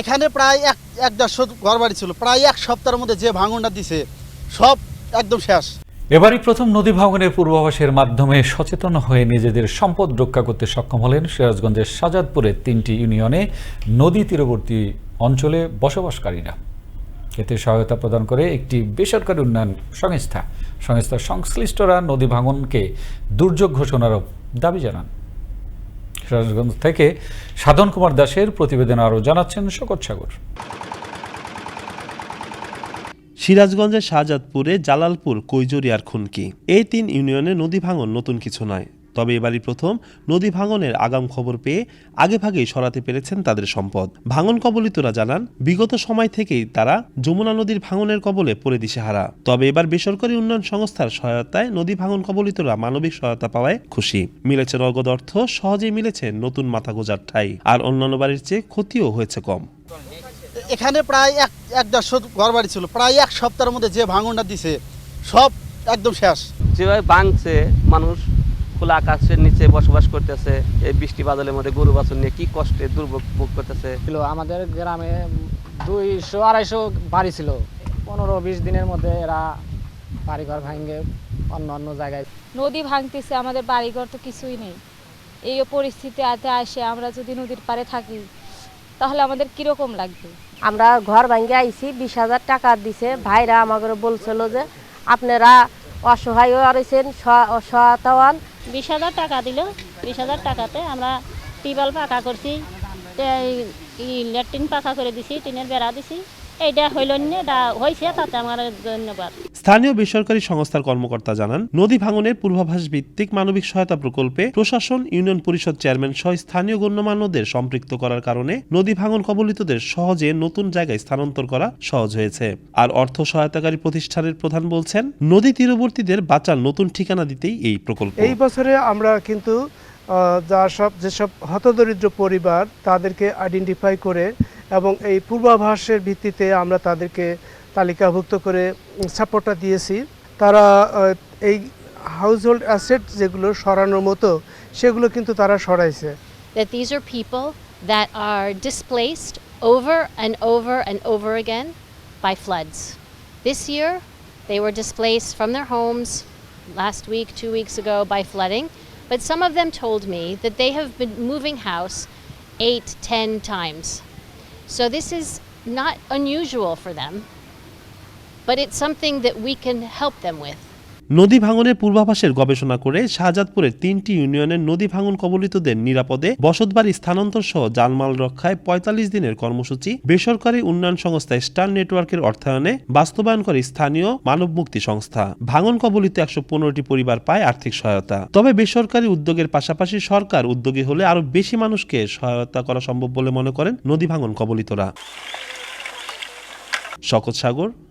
এখানে প্রায় এক এক দেড়শো ঘর বাড়ি ছিল। প্রায় এক সপ্তাহের মধ্যে যে ভাঙনটা দিছে, সব একদম শেষ। এবারই প্রথম নদী ভাঙনের পূর্বাভাসের মাধ্যমে সচেতন হয়ে নিজেদের সম্পদ রক্ষা করতে সক্ষম হলেন সিরাজগঞ্জের সাজাদপুরের তিনটি ইউনিয়নে নদী তীরবর্তী অঞ্চলে বসবাসকারীরা। এতে সহায়তা প্রদান করে একটি বেসরকারি উন্নয়ন সংস্থা। সংস্থার সংশ্লিষ্টরা নদী ভাঙনকে দুর্যোগ ঘোষণারও দাবি জানান। সিরাজগঞ্জ থেকে সাধন কুমার দাসের প্রতিবেদন আরও জানাচ্ছেন শকত সাগর। সিরাজগঞ্জের শাহজাদপুরে জালালপুর, কৈজরিয়ার খুনকি। এই তিন ইউনিয়নে নদী ভাঙন নতুন কিছু নয়। তবে এবারই প্রথম নদী ভাঙনের আগাম খবর পেয়ে আগেভাগেই সরাতে পেরেছেন তাদের সম্পদ। ভাঙন কবলিতরা জানান বিগত সময় থেকেই তারা যমুনা নদীর ভাঙনের কবলে পড়ে দিশেহারা। তবে এবার বেসরকারি উন্নয়ন সংস্থার সহায়তায় নদী ভাঙন কবলিতরা মানবিক সহায়তা পাওয়ায় খুশি। মিলেছে নগদ অর্থ সহজেই মিলেছে নতুন মাথা গোজার ঠাই আর অন্যান্য বাড়ির চেয়ে ক্ষতিও হয়েছে কম। এখানে প্রায় এক এক দেড়শো ঘর বাড়ি ছিল প্রায় এক সপ্তাহের মধ্যে যে ভাঙনটা দিছে সব একদম শেষ। যেভাবে ভাঙছে মানুষ খোলা আকাশের নিচে বসবাস করতেছে এই বৃষ্টি বাদলের মধ্যে গরু বাছুর নিয়ে কি কষ্টে দুর্ভোগ ভোগ করতেছে? আমাদের গ্রামে দুইশো আড়াইশো বাড়ি ছিল। পনেরো বিশ দিনের মধ্যে এরা বাড়িঘর ভাঙে অন্য অন্য জায়গায়। নদী ভাঙতেছে আমাদের বাড়িঘর তো কিছুই নেই। এই পরিস্থিতি আতে আসে আমরা যদি নদীর পাড়ে থাকি তাহলে আমাদের কীরকম লাগবে? আমরা ঘর ভাঙ্গে আইছি বিশ হাজার টাকা দিছে। ভাইরা আমাকে বলছিল যে আপনারা অসহায় রয়েছেন সহায়তাওয়ান বিশ হাজার টাকা দিল। বিশ হাজার টাকাতে আমরা টিউবওয়েল পাকা করছি। ল্যাট্রিন পাকা করে দিছি, টিনের বেড়া দিছি। এইটা হইল না, এটা হয়েছে তাতে। আমার ধন্যবাদ। স্থানীয় বেসরকারি সংস্থার কর্মকর্তা জানান, নদী ভাঙনের পূর্বাভাস ভিত্তিক মানবিক সহায়তা প্রকল্পে প্রশাসন, ইউনিয়ন পরিষদ চেয়ারম্যান সহ স্থানীয় গণ্যমান্যদের সম্পৃক্ত করার কারণে নদী ভাঙন কবলিতদের সহজে নতুন জায়গায় স্থানান্তর করা সহজ হয়েছে। আর অর্থ সহায়তাকারী প্রতিষ্ঠানের প্রধান বলছেন, নদী তীরবর্তীদের বাঁচার নতুন ঠিকানা দিতেই এই প্রকল্প। এই বছরে আমরা কিন্তু যা সব যেসব হতদরিদ্র পরিবার তাদেরকে আইডেন্টিফাই করে এবং এই পূর্বাভাসের ভিত্তিতে আমরা তাদেরকে তালিকাভুক্ত করে সাপোর্টটা দিয়েছি তারা এই হাউস হোল্ড অ্যাসেট যেগুলো সরানোর মতো সেগুলো কিন্তু তারা সরাইছে that these are people that are displaced over and over and over again by floods. This year, they were displaced from their homes last week, two weeks ago by flooding, but some of them told me that they have been moving house eight, ten times. So this is not unusual for them, but it's something that we can help them with. নদী ভাঙনের পূর্বাভাসের গবেষণা করে শাহজাদপুরের তিনটি ইউনিয়নের নদী ভাঙন কবলিতদের নিরাপদে বসতবাড়ি স্থানান্তর সহ জানমাল রক্ষায় পঁয়তাল্লিশ দিনের কর্মসূচি বেসরকারি উন্নয়ন সংস্থা স্টার নেটওয়ার্কের অর্থায়নে বাস্তবায়ন করে স্থানীয় মানব মুক্তি সংস্থা। ভাঙন কবলিত একশো পনেরোটি পরিবার পায় আর্থিক সহায়তা। তবে বেসরকারি উদ্যোগের পাশাপাশি সরকার উদ্যোগী হলে আরও বেশি মানুষকে সহায়তা করা সম্ভব বলে মনে করেন নদী ভাঙন কবলিতরা। শকত Sagar